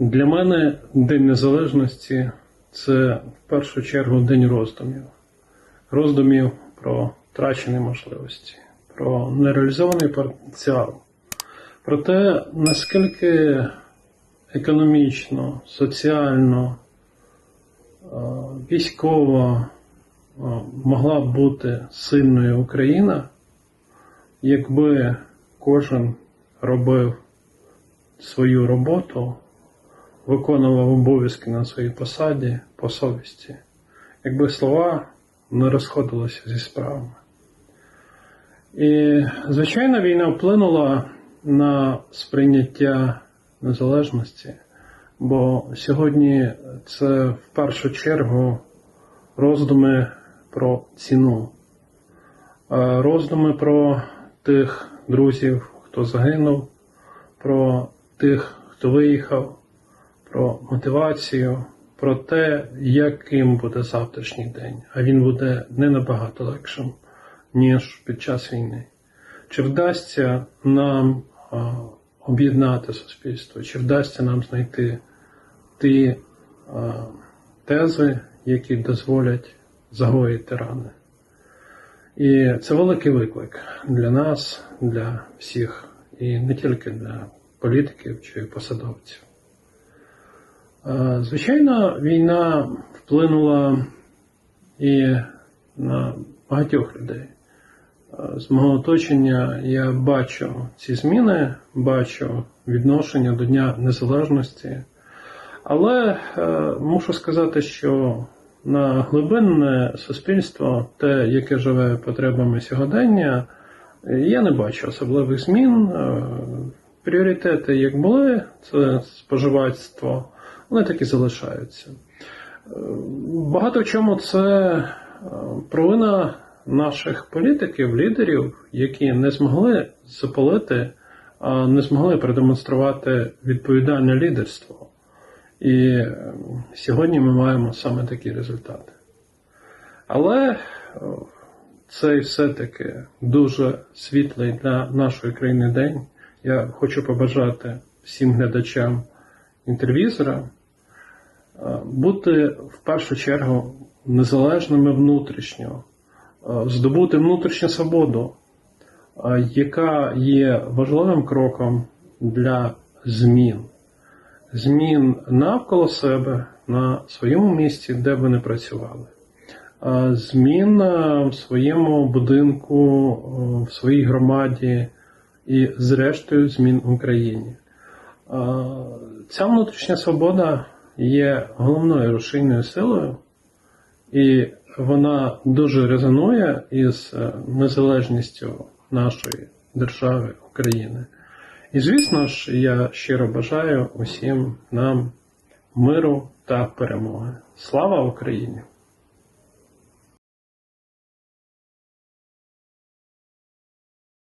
Для мене День Незалежності це в першу чергу день роздумів. Роздумів про втрачені можливості, про нереалізований потенціал, про те, наскільки економічно, соціально, е, військово е, могла б бути сильною Україна, якби кожен робив свою роботу, виконував обов'язки на своїй посаді по совісті, якби слова не розходилися зі справами. І, звичайно, війна вплинула на сприйняття незалежності, бо сьогодні це в першу чергу роздуми про ціну, роздуми про тих друзів, хто загинув, про тих, хто виїхав, про мотивацію, про те, яким буде завтрашній день, а він буде не набагато легшим, ніж під час війни. Чи вдасться нам об'єднати суспільство, чи вдасться нам знайти ті тези, які дозволять загоїти рани? І це великий виклик для нас, для всіх, і не тільки для політиків чи посадовців. Е, Звичайно, війна вплинула і на багатьох людей. Е, З мого оточення я бачу ці зміни, бачу відношення до Дня Незалежності. Але е, мушу сказати, що на глибинне суспільство, те, яке живе потребами сьогодення, я не бачу особливих змін. Пріоритети, як були, це споживацтво, вони так і залишаються. Е, Багато в чому це е, провина наших політиків, лідерів, які не змогли запалити, не змогли продемонструвати відповідальне лідерство. І е, сьогодні ми маємо саме такі результати. Але цей все-таки дуже світлий для нашої країни день. Я хочу побажати всім глядачам інтервізора бути в першу чергу незалежними внутрішньо, е, здобути внутрішню свободу, е, яка є важливим кроком для змін. Змін навколо себе на своєму місці, де ви не працювали. Змін е, в своєму будинку, е, в своїй громаді і, зрештою, змін в Україні. Ця внутрішня свобода є головною рушійною силою, і вона дуже резонує із е, незалежністю нашої держави України. І, звісно ж, я щиро бажаю усім нам миру та перемоги. Слава Україні!